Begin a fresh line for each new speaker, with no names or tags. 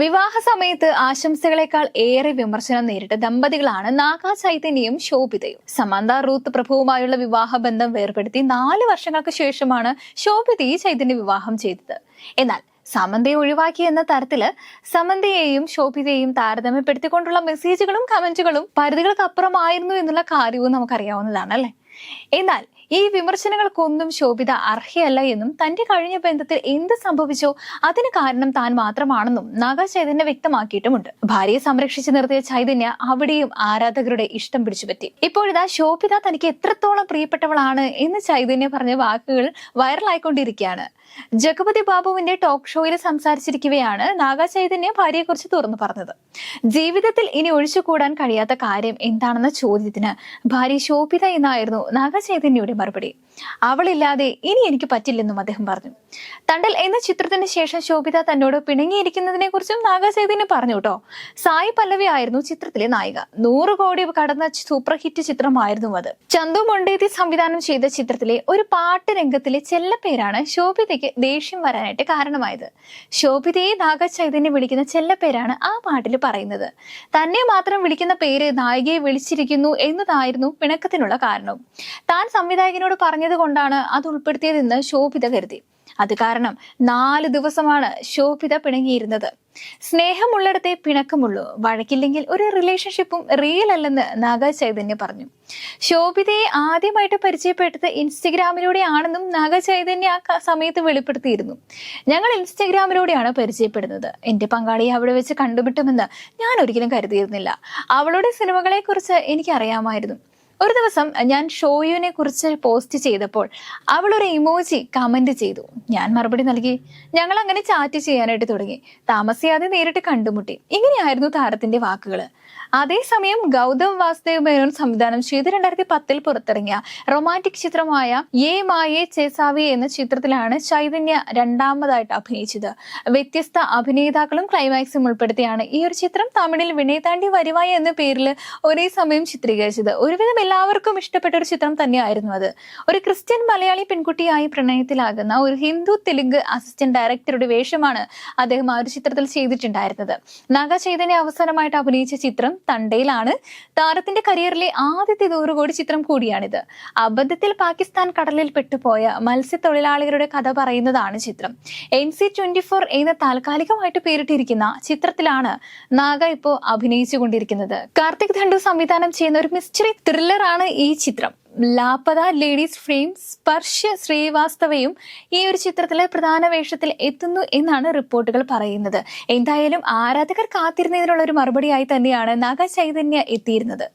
വിവാഹ സമയത്ത് ആശംസകളെക്കാൾ ഏറെ വിമർശനം നേരിട്ട ദമ്പതികളാണ് നാഗ ചൈതന്യയും ശോഭിതയും. സമാന്ത റൂത്ത് പ്രഭുവുമായുള്ള വിവാഹ ബന്ധം വേർപെടുത്തി നാല് വർഷങ്ങൾക്ക് ശേഷമാണ് ശോഭിതയെ ചൈതന്യ വിവാഹം ചെയ്തത്. എന്നാൽ സമന്തയെ ഒഴിവാക്കി എന്ന തരത്തിൽ സമന്തയെയും ശോഭിതയെയും താരതമ്യപ്പെടുത്തിക്കൊണ്ടുള്ള മെസ്സേജുകളും കമന്റുകളും പരിധികൾക്കപ്പുറമായിരുന്നു എന്നുള്ള കാര്യവും നമുക്കറിയാവുന്നതാണ് അല്ലെ? എന്നാൽ ഈ വിമർശനങ്ങൾക്കൊന്നും ശോഭിത അർഹയല്ല എന്നും തന്റെ കഴിഞ്ഞ ബന്ധത്തിൽ എന്ത് സംഭവിച്ചോ അതിന് കാരണം താൻ മാത്രമാണെന്നും നാഗ ചൈതന്യ വ്യക്തമാക്കിയിട്ടുമുണ്ട്. ഭാര്യയെ സംരക്ഷിച്ചു നിർത്തിയ ചൈതന്യ അവിടെയും ആരാധകരുടെ ഇഷ്ടം പിടിച്ചുപറ്റി. ഇപ്പോഴിതാ ശോഭിത തനിക്ക് എത്രത്തോളം പ്രിയപ്പെട്ടവളാണ് എന്ന് ചൈതന്യ പറഞ്ഞ വാക്കുകൾ വൈറലായിക്കൊണ്ടിരിക്കുകയാണ്. ജഗപതി ബാബുവിന്റെ ടോക്ക് ഷോയിൽ സംസാരിച്ചിരിക്കുകയാണ് നാഗ ചൈതന്യ ഭാര്യയെക്കുറിച്ച് തുറന്നു പറഞ്ഞത്. ജീവിതത്തിൽ ഇനി ഒഴിച്ചുകൂടാൻ കഴിയാത്ത കാര്യം എന്താണെന്ന ചോദ്യത്തിന് ഭാര്യ ശോഭിത എന്നായിരുന്നു നാഗ ചൈതന്യയുടെ മറുപടി. അവളില്ലാതെ ഇനി എനിക്ക് പറ്റില്ലെന്നും അദ്ദേഹം പറഞ്ഞു. തണ്ടൽ എന്ന ചിത്രത്തിന് ശേഷം ശോഭിത തന്നോട് പിണങ്ങിയിരിക്കുന്നതിനെ കുറിച്ചും നാഗ പറഞ്ഞു കേട്ടോ സായി പല്ലവി ആയിരുന്നു ചിത്രത്തിലെ നായിക. നൂറ് കോടി കടന്ന സൂപ്പർ ഹിറ്റ് ചിത്രമായിരുന്നു അത്. ചന്തു മൊണ്ടേതി സംവിധാനം ചെയ്ത ചിത്രത്തിലെ ഒരു പാട്ട് രംഗത്തിലെ ചെല്ലപ്പേരാണ് ശോഭിതയ്ക്ക് ദേഷ്യം വരാനായിട്ട് കാരണമായത്. ശോഭിതയെ നാഗ ചൈതന്യം വിളിക്കുന്ന ചെല്ലപ്പേരാണ് ആ പാട്ടിൽ പറയുന്നത്. തന്നെ മാത്രം വിളിക്കുന്ന പേര് നായികയെ വിളിച്ചിരിക്കുന്നു എന്നതായിരുന്നു പിണക്കത്തിനുള്ള കാരണം. താൻ സംവിധായകനോട് പറഞ്ഞത് കൊണ്ടാണ് അത് ഉൾപ്പെടുത്തിയതെന്ന് ശോഭിത കരുതി. അത് കാരണം നാല് ദിവസമാണ് ശോഭിത പിണങ്ങിയിരുന്നത്. സ്നേഹമുള്ളിടത്തെ പിണക്കമുള്ളൂ. വഴക്കില്ലെങ്കിൽ ഒരു റിലേഷൻഷിപ്പും റിയൽ അല്ലെന്ന് നാഗ ചൈതന്യ പറഞ്ഞു. ശോഭിതയെ ആദ്യമായിട്ട് പരിചയപ്പെട്ടത് ഇൻസ്റ്റഗ്രാമിലൂടെയാണെന്നും നാഗ ചൈതന്യ ആ സമയത്ത് വെളിപ്പെടുത്തിയിരുന്നു. ഞങ്ങൾ ഇൻസ്റ്റഗ്രാമിലൂടെയാണ് പരിചയപ്പെടുന്നത്. എന്റെ പങ്കാളിയെ അവിടെ വെച്ച് കണ്ടുമുട്ടുമെന്ന് ഞാൻ ഒരിക്കലും കരുതിയിരുന്നില്ല. അവളുടെ സിനിമകളെ കുറിച്ച് എനിക്ക് അറിയാമായിരുന്നു ഒരു ദിവസം ഞാൻ ഷോയുവിനെ കുറിച്ച് പോസ്റ്റ് ചെയ്തപ്പോൾ അവളൊരു ഇമോജി കമന്റ് ചെയ്തു. ഞാൻ മറുപടി നൽകി. ഞങ്ങൾ അങ്ങനെ ചാറ്റ് ചെയ്യാനായിട്ട് തുടങ്ങി. താമസിയാതെ നേരിട്ട് കണ്ടുമുട്ടി. ഇങ്ങനെയായിരുന്നു താരത്തിന്റെ വാക്കുകൾ അതേസമയം ഗൗതം വാസുദേവ് മേനോൻ സംവിധാനം ചെയ്ത് രണ്ടായിരത്തി പത്തിൽ പുറത്തിറങ്ങിയ റൊമാന്റിക് ചിത്രമായ യേ മായേ ചേസാവി എന്ന ചിത്രത്തിലാണ് ചൈതന്യ രണ്ടാമതായിട്ട് അഭിനയിച്ചത്. വ്യത്യസ്ത അഭിനേതാക്കളും ക്ലൈമാക്സും ഉൾപ്പെടുത്തിയാണ് ഈ ഒരു ചിത്രം തമിഴിൽ വിനയ് താണ്ടി വരുവായ എന്ന പേരിൽ ഒരേ സമയം ചിത്രീകരിച്ചത്. ഒരുവിധം എല്ലാവർക്കും ഇഷ്ടപ്പെട്ട ഒരു ചിത്രം തന്നെയായിരുന്നു അത്. ഒരു ക്രിസ്ത്യൻ മലയാളി പെൺകുട്ടിയായി പ്രണയത്തിലാകുന്ന ഒരു ഹിന്ദു തെലുങ്ക് അസിസ്റ്റന്റ് ഡയറക്ടറുടെ വേഷമാണ് അദ്ദേഹം ആ ഒരു ചിത്രത്തിൽ ചെയ്തിട്ടുണ്ടായിരുന്നത്. നാഗ ചൈതന്യ അവസാനമായിട്ട് അഭിനയിച്ച ചിത്രം തണ്ടയിലാണ് താരത്തിന്റെ കരിയറിലെ ആദ്യത്തെ നൂറുകോടി ചിത്രം കൂടിയാണിത്. അബദ്ധത്തിൽ പാകിസ്ഥാൻ കടലിൽ പെട്ടുപോയ മത്സ്യത്തൊഴിലാളികളുടെ കഥ പറയുന്നതാണ് ചിത്രം. എൻ സി ട്വന്റി ഫോർ എന്ന താൽക്കാലികമായിട്ട് പേരിട്ടിരിക്കുന്ന ചിത്രത്തിലാണ് നാഗ ഇപ്പോ അഭിനയിച്ചുകൊണ്ടിരിക്കുന്നത്. കാർത്തിക് ധണ്ടു സംവിധാനം ചെയ്യുന്ന ഒരു മിസ്റ്ററി ത്രില്ലറാണ് ഈ ചിത്രം. ലാപ്പത ലേഡീസ് ഫ്രെയിം സ്പർശ ശ്രീവാസ്തവയും ഈ ഒരു ചിത്രത്തിലെ പ്രധാന വേഷത്തിൽ എത്തുന്നു എന്നാണ് റിപ്പോർട്ടുകൾ പറയുന്നത്. എന്തായാലും ആരാധകർ കാത്തിരുന്നതിനുള്ള ഒരു മറുപടിയായി തന്നെയാണ് നാഗ ചൈതന്യ എത്തിയിരുന്നത്.